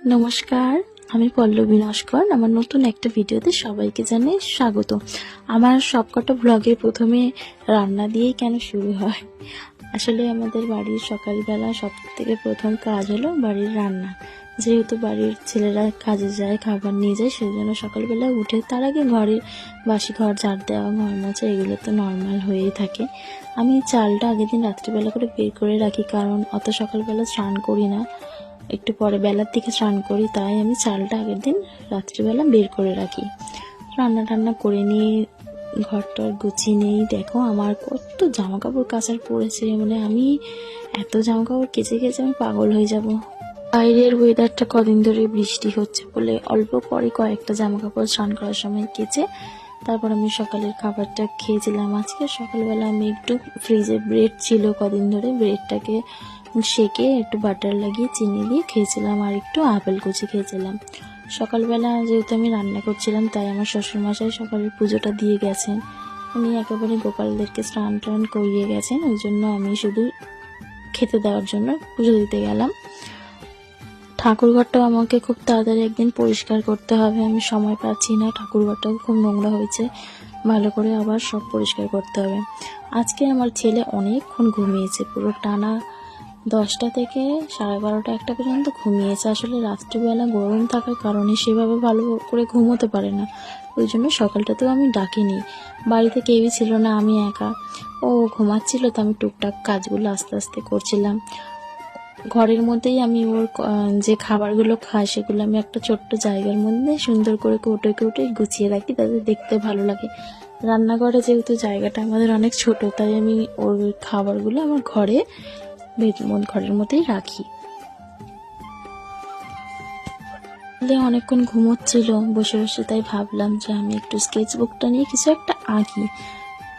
নমস্কার, আমি পল্লবী নস্কর। আমার নতুন একটা ভিডিওতে সবাইকে জানাই স্বাগত। আমার সবকটা ব্লগে প্রথমে রান্না দিয়েই কেন শুরু হয়? আসলে আমাদের বাড়ির সকালবেলা সব থেকে প্রথম কাজ হলো বাড়ির রান্না। যেহেতু বাড়ির ছেলেরা কাজে যায়, খাবার নিয়ে যায় সেই জন্য সকালবেলা উঠে তার আগে ঘরের বাসি ঘর, ঝাড় দেওয়া, ঘর মোছা, এগুলো তো নর্মাল হয়েই থাকে। আমি চালটা আগের দিন রাত্রিবেলা করে বের করে রাখি, কারণ অত সকালবেলা স্নান করি না। একটু পরে বেলার দিকে স্নান করি, তাই আমি চালটা আগের দিন রাত্রিবেলা বের করে রাখি। রান্না টান্না করে নিয়ে, ঘরটার গুছিয়ে নেই। দেখো আমার কত জামা কাপড় কাচার পড়েছে মানে আমি এত জামা কাপড় কেচে কেচে আমি পাগল হয়ে যাব। বাইরের ওয়েদারটা কদিন ধরে বৃষ্টি হচ্ছে বলে অল্প পরে কয়েকটা জামা কাপড় স্নান করার সময় কেচে, তারপর আমি সকালের খাবারটা খেয়েছিলাম। আজকে সকালবেলা আমি একটু ফ্রিজে ব্রেড ছিল কদিন ধরে ব্রেডটাকে সেকে একটু বাটার লাগিয়ে চিনি দিয়ে খেয়েছিলাম আর একটু আপেল কুচি খেয়েছিলাম। সকালবেলা যেহেতু আমি রান্না করছিলাম, তাই আমার শ্বশুরমশাই সকালের পুজোটা দিয়ে গেছেন। উনি একেবারে গোপালদেরকে স্নান টান করিয়ে গেছেন, ওই জন্য আমি শুধু খেতে দেওয়ার জন্য পুজো দিতে গেলাম। ঠাকুরঘরটাও আমাকে খুব তাড়াতাড়ি একদিন পরিষ্কার করতে হবে, আমি সময় পাচ্ছি না ঠাকুরঘরটাও খুব নোংরা হয়েছে, ভালো করে আবার সব পরিষ্কার করতে হবে। আজকে আমার ছেলে অনেকক্ষণ ঘুমিয়েছে, পুরো টানা দশটা থেকে সাড়ে বারোটা একটা পর্যন্ত ঘুমিয়েছে। আসলে রাত্রিবেলা গরম থাকার কারণে সেভাবে ভালো করে ঘুমোতে পারে না। ওই জন্য সকালটাতেও আমি ডাকিনি। বাড়িতে কেউই ছিল না, আমি একা। ও ঘুমাচ্ছিল তো আমি টুকটাক কাজগুলো আস্তে আস্তে করছিলাম। ঘরের মধ্যেই আমি ওর যে খাবারগুলো খায় সেগুলো আমি একটা ছোট্ট জায়গার মধ্যে সুন্দর করে কৌটোয় কৌটোয় গুছিয়ে রাখি, তাতে দেখতে ভালো লাগে। রান্নাঘরে যেহেতু জায়গাটা আমাদের অনেক ছোট, তাই আমি ওর খাবারগুলো আমার ঘরে ভেত- ঘরের মধ্যেই রাখি। অনেকক্ষণ ঘুমোচ্ছিল, বসে বসে তাই ভাবলাম যে আমি একটু স্কেচ বুকটা নিয়ে কিছু একটা আঁকি।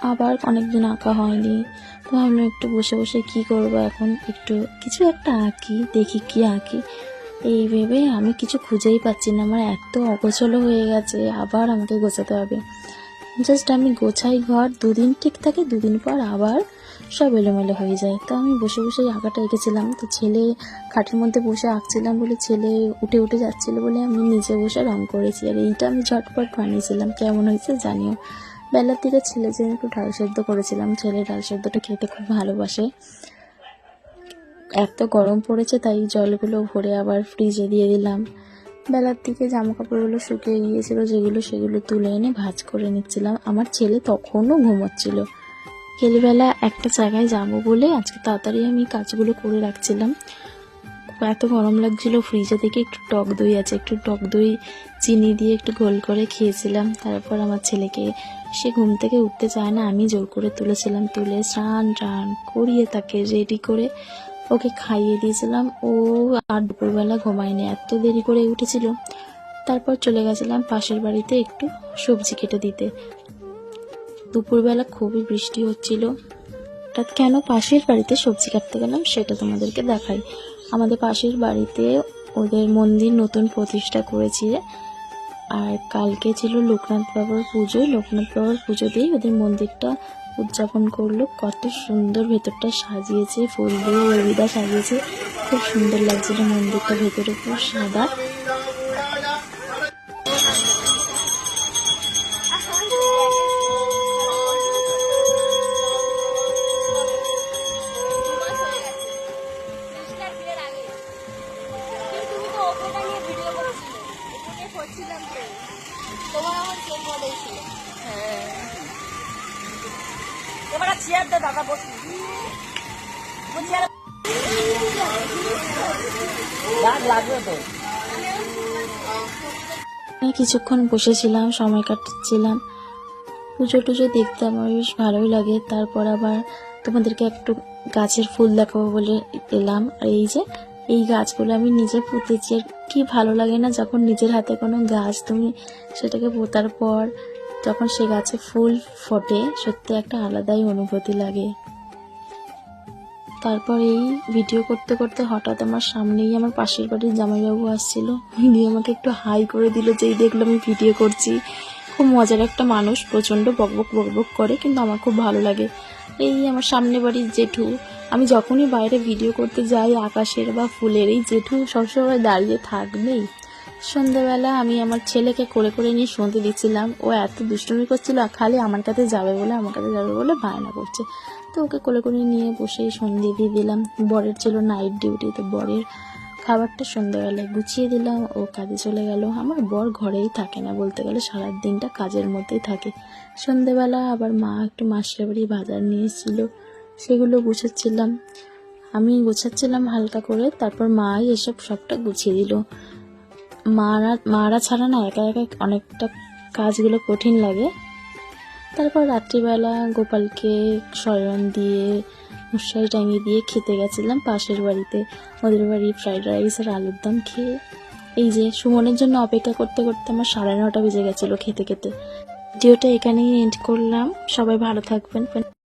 আবার অনেকদিন আঁকা হয়নি, তো ভাবলাম একটু বসে বসে কি করব এখন? একটু কিছু একটা আঁকি, দেখি কি আঁকি। এই ভেবে আমি কিছু খুঁজেই পাচ্ছি না, আমার এত অগোছলো হয়ে গেছে, আবার আমাকে গোছাতে হবে। জাস্ট আমি গোছাই ঘর, দুদিন ঠিক থাকে, দুদিন পর আবার সব এলোমেলো হয়ে যায়। তো আমি বসে বসে আঁকাটা এঁকেছিলাম। তো ছেলে খাটের মধ্যে বসে আঁকছিলাম বলে ছেলে উঠে উঠে যাচ্ছিল বলে আমি নিজে বসে রং করেছি। আর এইটা আমি ঝটপট বানিয়েছিলাম। কেমন হয়েছে জানিও। বেলার দিকে ছেলে যে একটু ডাল সেদ্ধ করেছিলাম, ছেলে ডাল সেদ্ধটা খেতে খুব ভালোবাসে। এত গরম পড়েছে তাই জলগুলো ভরে আবার ফ্রিজে দিয়ে দিলাম। বেলার দিকে জামা কাপড়গুলো শুকিয়ে গিয়েছিল, যেগুলো সেগুলো তুলে এনে ভাঁজ করে নিচ্ছিলাম। আমার ছেলে তখনও ঘুমোচ্ছিল। বিকেলবেলা একটা জায়গায় যাব বলে আজকে তাড়াতাড়ি আমি কাজগুলো করে রাখছিলাম। এত গরম লাগছিল ফ্রিজে থেকে একটু টক দই আছে, একটু টক দই, চিনি দিয়ে একটু গোল করে খেয়েছিলাম। তারপর আমার ছেলেকে, সে ঘুম থেকে উঠতে চায় না, আমি জোর করে তুলেছিলাম, তুলে স্নান টান করিয়ে তাকে রেডি করে ওকে খাইয়ে দিয়েছিলাম। ও আর দুপুরবেলা ঘুমায়নি, এত দেরি করে উঠেছিল। তারপর চলে গেছিলাম পাশের বাড়িতে একটু সবজি কেটে দিতে। দুপুরবেলা খুবই বৃষ্টি হচ্ছিল। হঠাৎ কেন পাশের বাড়িতে সবজি কাটতে গেলাম সেটা তোমাদেরকে দেখাই। আমাদের পাশের বাড়িতে ওদের মন্দির নতুন প্রতিষ্ঠা করেছে। আর কালকে ছিল লোকনাথ বাবার পুজো। লোকনাথ বাবার পুজো দিয়ে ওদের মন্দিরটা উদযাপন করল। কত সুন্দর ভেতরটা সাজিয়েছে, ফুল দিয়ে রবিদা সাজিয়েছে। খুব সুন্দর লাগছিল মন্দিরটা ভেতরে পুরো সাদা। এবার চেয়ার দে দাদা বসি লাগবে তো। আমি কিছুক্ষণ বসেছিলাম সময় কাটাচ্ছিলাম। পুজো টুজো দেখতে আমার বেশ ভালোই লাগে। তারপর আবার তোমাদেরকে একটু গাছের ফুল দেখাবো বলে এলাম আর এই যে এই গাছগুলো আমি নিজে পুঁতেছি আর কি ভালো লাগে না যখন নিজের হাতে কোনো গাছ তুমি সেটাকে পোতার পর যখন সে গাছে ফুল ফোটে। সত্যি একটা আলাদাই অনুভূতি লাগে। তারপর এই ভিডিও করতে করতে হঠাৎ আমার সামনেই আমার পাশের বাড়ির জামাইবাবু আসছিল। উনি আমাকে একটু হাই করে দিল যেই দেখল আমি ভিডিও করছি। খুব মজার একটা মানুষ, প্রচণ্ড বকবক বকবক করে, কিন্তু আমার খুব ভালো লাগে। এই আমার সামনে বাড়ির জেঠু। আমি যখনই বাইরে ভিডিও করতে যাই, আকাশের বা ফুলের, এই জেঠু সবসময় দাঁড়িয়ে থাকবেই। সন্ধ্যাবেলা আমি আমার ছেলেকে করে করে নিয়ে শুনতে দিচ্ছিলাম ও এত দুষ্টুমি করছিল খালি আমার কাছে যাবে বলে, আমার কাছে যাবে বলে বায়না করছে। তো ওকে কোলে করে নিয়ে বসেই সন্ধে দিয়ে দিলাম। বরের ছিল নাইট ডিউটি তো বরের খাবারটা সন্ধ্যাবেলায় গুছিয়ে দিলাম, ও কাজে চলে গেল। আমার বর ঘরেই থাকে না বলতে গেলে সারা দিনটা কাজের মধ্যেই থাকে। সন্ধ্যাবেলা আবার মা একটু মাসির বাড়ি বাজার নিয়ে সেগুলো গুছাচ্ছিলাম। আমি গুছাচ্ছিলাম হালকা করে, তারপর মাই এসব সবটা গুছিয়ে দিল। মারা মারা ছাড়া না একা একা অনেকটা কাজগুলো কঠিন লাগে। তারপর রাত্রিবেলা গোপালকে শয়ন দিয়ে মশারি টাঙিয়ে দিয়ে খেতে গেছিলাম পাশের বাড়িতে। ওদের বাড়ি ফ্রাইড রাইস আর আলুর দম খেয়ে। এই যে, সুমনের জন্য অপেক্ষা করতে করতে আমার সাড়ে নটা বেজে গেছিল খেতে খেতে। ভিডিওটা এখানেই এন্ড করলাম। সবাই ভালো থাকবেন।